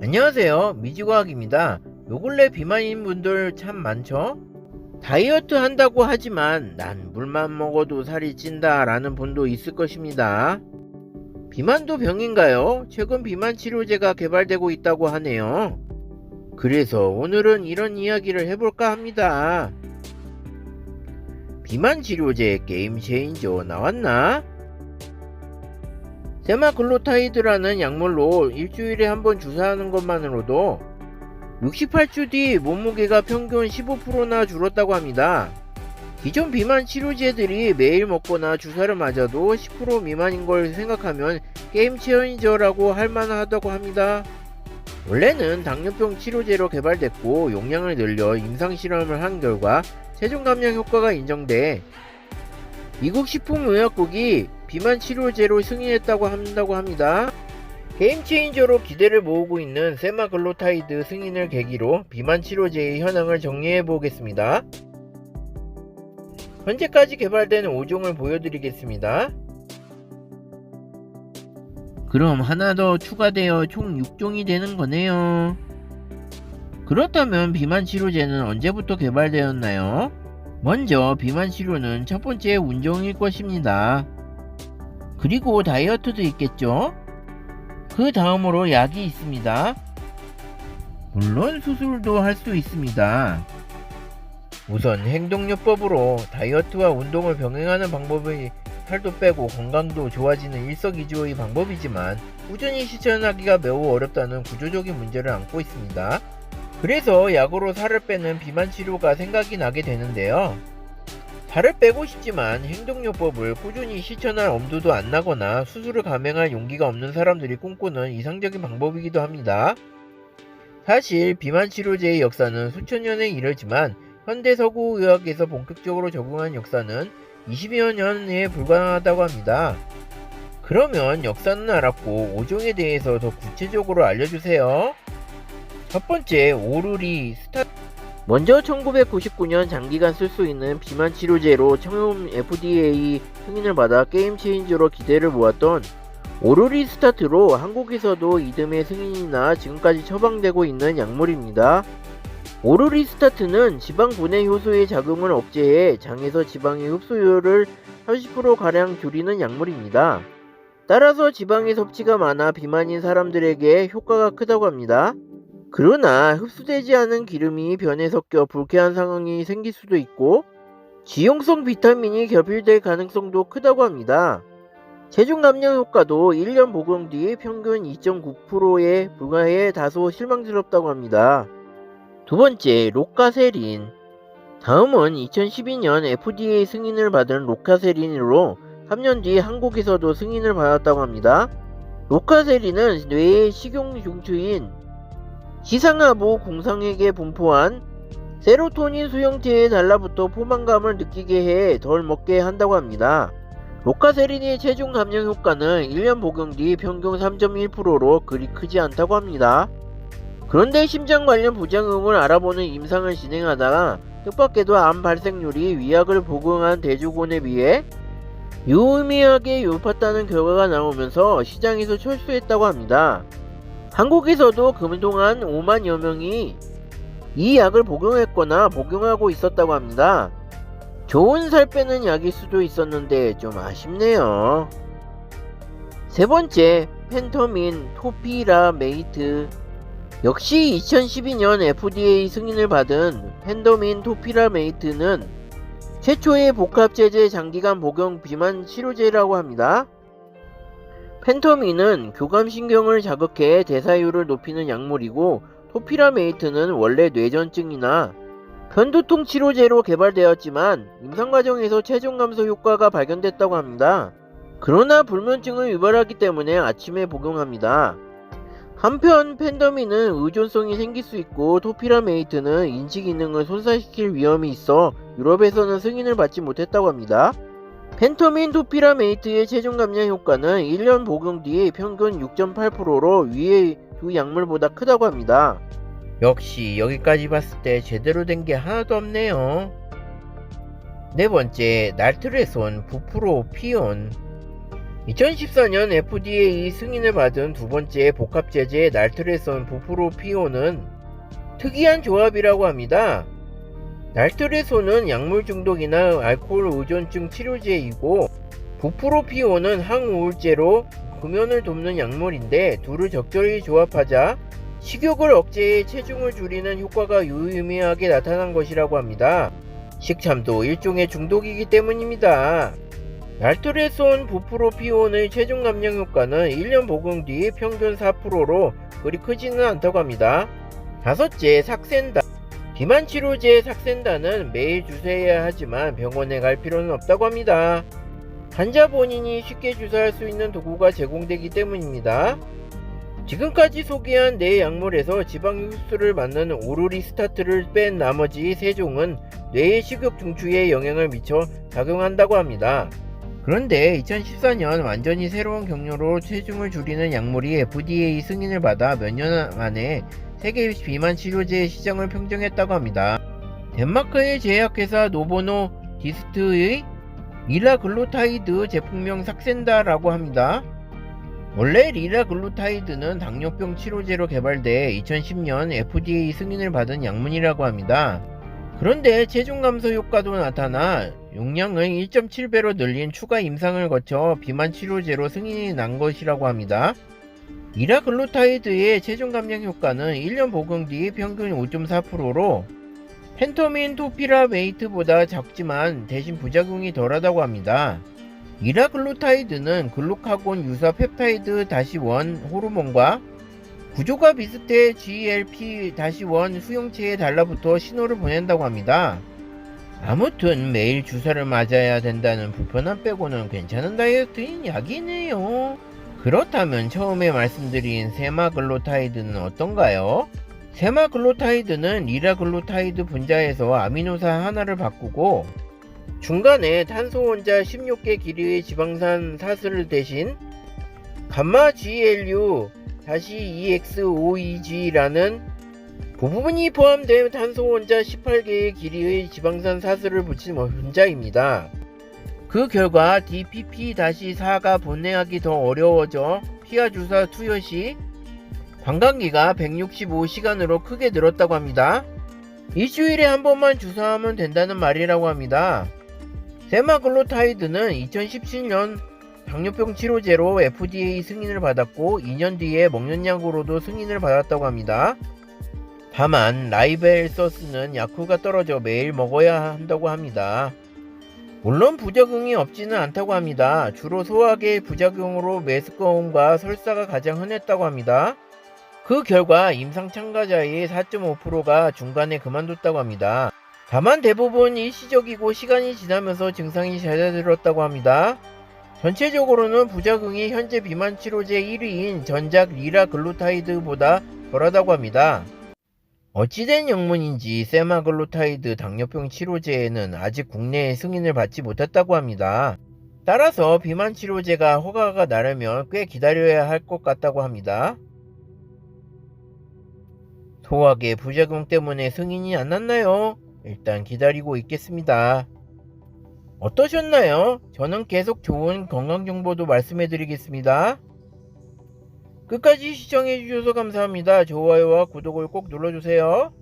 안녕하세요. 미지과학입니다. 요 근래 비만인 분들 참 많죠? 다이어트 한다고 하지만 난 물만 먹어도 살이 찐다 라는 분도 있을 것입니다. 비만도 병인가요? 최근 비만 치료제가 개발되고 있다고 하네요. 그래서 오늘은 이런 이야기를 해볼까 합니다. 비만 치료제 게임 체인저 나왔나? 세마글로타이드라는 약물로 일주일에 한 번 주사하는 것만으로도 68주 뒤 몸무게가 평균 15%나 줄었다고 합니다. 기존 비만 치료제들이 매일 먹거나 주사를 맞아도 10% 미만인 걸 생각하면 게임 체인저라고 할 만하다고 합니다. 원래는 당뇨병 치료제로 개발됐고 용량을 늘려 임상 실험을 한 결과 체중 감량 효과가 인정돼 미국 식품의약국이 비만 치료제로 승인했다고 한다고 합니다. 게임 체인저로 기대를 모으고 있는 세마글로타이드 승인을 계기로 비만 치료제의 현황을 정리해 보겠습니다. 현재까지 개발된 5종을 보여드리겠습니다. 그럼 하나 더 추가되어 총 6종이 되는 거네요. 그렇다면 비만 치료제는 언제부터 개발되었나요? 먼저 비만 치료는 첫 번째 운종일 것입니다. 그리고 다이어트도 있겠죠? 그 다음으로 약이 있습니다. 물론 수술도 할 수 있습니다. 우선 행동요법으로 다이어트와 운동을 병행하는 방법이 살도 빼고 건강도 좋아지는 일석이조의 방법이지만 꾸준히 실천하기가 매우 어렵다는 구조적인 문제를 안고 있습니다. 그래서 약으로 살을 빼는 비만 치료가 생각이 나게 되는데요. 살을 빼고 싶지만 행동요법을 꾸준히 실천할 엄두도 안 나거나 수술을 감행할 용기가 없는 사람들이 꿈꾸는 이상적인 방법이기도 합니다. 사실 비만 치료제의 역사는 수천 년에 이르지만 현대 서구 의학에서 본격적으로 적용한 역사는 20여 년에 불과하다고 합니다. 그러면 역사는 알았고 5종에 대해서 더 구체적으로 알려주세요. 첫 번째 오르리 스타 먼저 1999년 장기간 쓸 수 있는 비만 치료제로 처음 FDA 승인을 받아 게임 체인저로 기대를 모았던 오르리 스타트로 한국에서도 이듬해 승인이나 지금까지 처방되고 있는 약물입니다. 오르리 스타트는 지방 분해 효소의 작용을 억제해 장에서 지방의 흡수율을 30%가량 줄이는 약물입니다. 따라서 지방의 섭취가 많아 비만인 사람들에게 효과가 크다고 합니다. 그러나 흡수되지 않은 기름이 변에 섞여 불쾌한 상황이 생길 수도 있고 지용성 비타민이 결핍될 가능성도 크다고 합니다. 체중 감량 효과도 1년 복용 뒤 평균 2.9%에 불과해 다소 실망스럽다고 합니다. 두 번째, 로카세린. 다음은 2012년 FDA 승인을 받은 로카세린으로 3년 뒤 한국에서도 승인을 받았다고 합니다. 로카세린은 뇌의 식용 중추인 시상하부 공상에게 분포한 세로토닌 수용체에 달라붙어 포만감을 느끼게 해 덜 먹게 한다고 합니다. 로카세린의 체중 감량 효과는 1년 복용 뒤 평균 3.1%로 그리 크지 않다고 합니다. 그런데 심장 관련 부작용을 알아보는 임상을 진행하다가 뜻밖에도 암 발생률이 위약을 복용한 대조군에 비해 유의미하게 높았다는 결과가 나오면서 시장에서 철수했다고 합니다. 한국에서도 그동안 5만여 명이 이 약을 복용했거나 복용하고 있었다고 합니다. 좋은 살 빼는 약일 수도 있었는데 좀 아쉽네요. 세 번째, 펜터민 토피라 메이트. 역시 2012년 FDA 승인을 받은 펜더민 토피라 메이트는 최초의 복합제제 장기간 복용 비만 치료제라고 합니다. 펜터민은 교감신경을 자극해 대사율을 높이는 약물이고 토피라메이트는 원래 뇌전증이나 편두통 치료제로 개발되었지만 임상 과정에서 체중 감소 효과가 발견됐다고 합니다. 그러나 불면증을 유발하기 때문에 아침에 복용합니다. 한편 펜더민은 의존성이 생길 수 있고 토피라메이트는 인지 기능을 손상시킬 위험이 있어 유럽에서는 승인을 받지 못했다고 합니다. 펜터민 토피라메이트의 체중 감량 효과는 1년 복용 뒤 평균 6.8%로 위의 두 약물보다 크다고 합니다. 역시 여기까지 봤을 때 제대로 된 게 하나도 없네요. 네 번째, 날트레손 부프로피온. 2014년 FDA 승인을 받은 두 번째 복합제제 날트레선 부프로피온은 특이한 조합이라고 합니다. 날트레손은 약물 중독이나 알코올 의존증 치료제이고 부프로피온은 항우울제로 금연을 돕는 약물인데 둘을 적절히 조합하자 식욕을 억제해 체중을 줄이는 효과가 유의미하게 나타난 것이라고 합니다. 식참도 일종의 중독이기 때문입니다. 날트레손 부프로피온의 체중 감량 효과는 1년 복용 뒤 평균 4%로 그리 크지는 않다고 합니다. 다섯째, 삭센다. 비만 치료제 삭센다는 매일 주사해야 하지만 병원에 갈 필요는 없다고 합니다. 환자 본인이 쉽게 주사할 수 있는 도구가 제공되기 때문입니다. 지금까지 소개한 네 약물에서 지방 흡수를 막는 오르리스타트를 뺀 나머지 세 종은 뇌의 식욕 중추에 영향을 미쳐 작용한다고 합니다. 그런데 2014년 완전히 새로운 경로로 체중을 줄이는 약물이 FDA 승인을 받아 몇 년 만에 세계 비만 치료제 시장을 평정했다고 합니다. 덴마크의 제약회사 노보노 디스트의 리라글루타이드 제품명 삭센다라고 합니다. 원래 리라글루타이드는 당뇨병 치료제로 개발돼 2010년 FDA 승인을 받은 약물이라고 합니다. 그런데 체중 감소 효과도 나타나 용량을 1.7배로 늘린 추가 임상을 거쳐 비만 치료제로 승인이 난 것이라고 합니다. 이라글루타이드의 체중 감량 효과는 1년 복용 뒤 평균 5.4%로 펜토민 토피라 메이트보다 작지만 대신 부작용이 덜하다고 합니다. 이라글루타이드는 글루카곤 유사 펩타이드 -1 호르몬과 구조가 비슷해 GLP-1 수용체에 달라붙어 신호를 보낸다고 합니다. 아무튼 매일 주사를 맞아야 된다는 불편함 빼고는 괜찮은 다이어트인 약이네요. 그렇다면 처음에 말씀드린 세마글로타이드는 어떤가요? 세마글로타이드는 리라글로타이드 분자에서 아미노산 하나를 바꾸고 중간에 탄소 원자 16개 길이의 지방산 사슬 대신 감마 GLU EX5EG라는 부분이 포함된 탄소 원자 18개의 길이의 지방산 사슬을 붙인 분자입니다. 그 결과 DPP-4가 분해하기 더 어려워져 피하 주사 투여 시 관광기가 165시간으로 크게 늘었다고 합니다. 일주일에 한 번만 주사하면 된다는 말이라고 합니다. 세마글로타이드는 2017년 당뇨병 치료제로 FDA 승인을 받았고 2년 뒤에 먹는 약으로도 승인을 받았다고 합니다. 다만 라이벨서스는 약효가 떨어져 매일 먹어야 한다고 합니다. 물론 부작용이 없지는 않다고 합니다. 주로 소화계 부작용으로 메스꺼움과 설사가 가장 흔했다고 합니다. 그 결과 임상 참가자의 4.5%가 중간에 그만뒀다고 합니다. 다만 대부분 일시적이고 시간이 지나면서 증상이 잦아들었다고 합니다. 전체적으로는 부작용이 현재 비만 치료제 1위인 전작 리라글루타이드보다 덜하다고 합니다. 어찌된 영문인지 세마글루타이드 당뇨병 치료제에는 아직 국내에 승인을 받지 못했다고 합니다. 따라서 비만 치료제가 허가가 나려면 꽤 기다려야 할 것 같다고 합니다. 소화계 부작용 때문에 승인이 안 났나요? 일단 기다리고 있겠습니다. 어떠셨나요? 저는 계속 좋은 건강 정보도 말씀해 드리겠습니다. 끝까지 시청해 주셔서 감사합니다. 좋아요와 구독을 꼭 눌러주세요.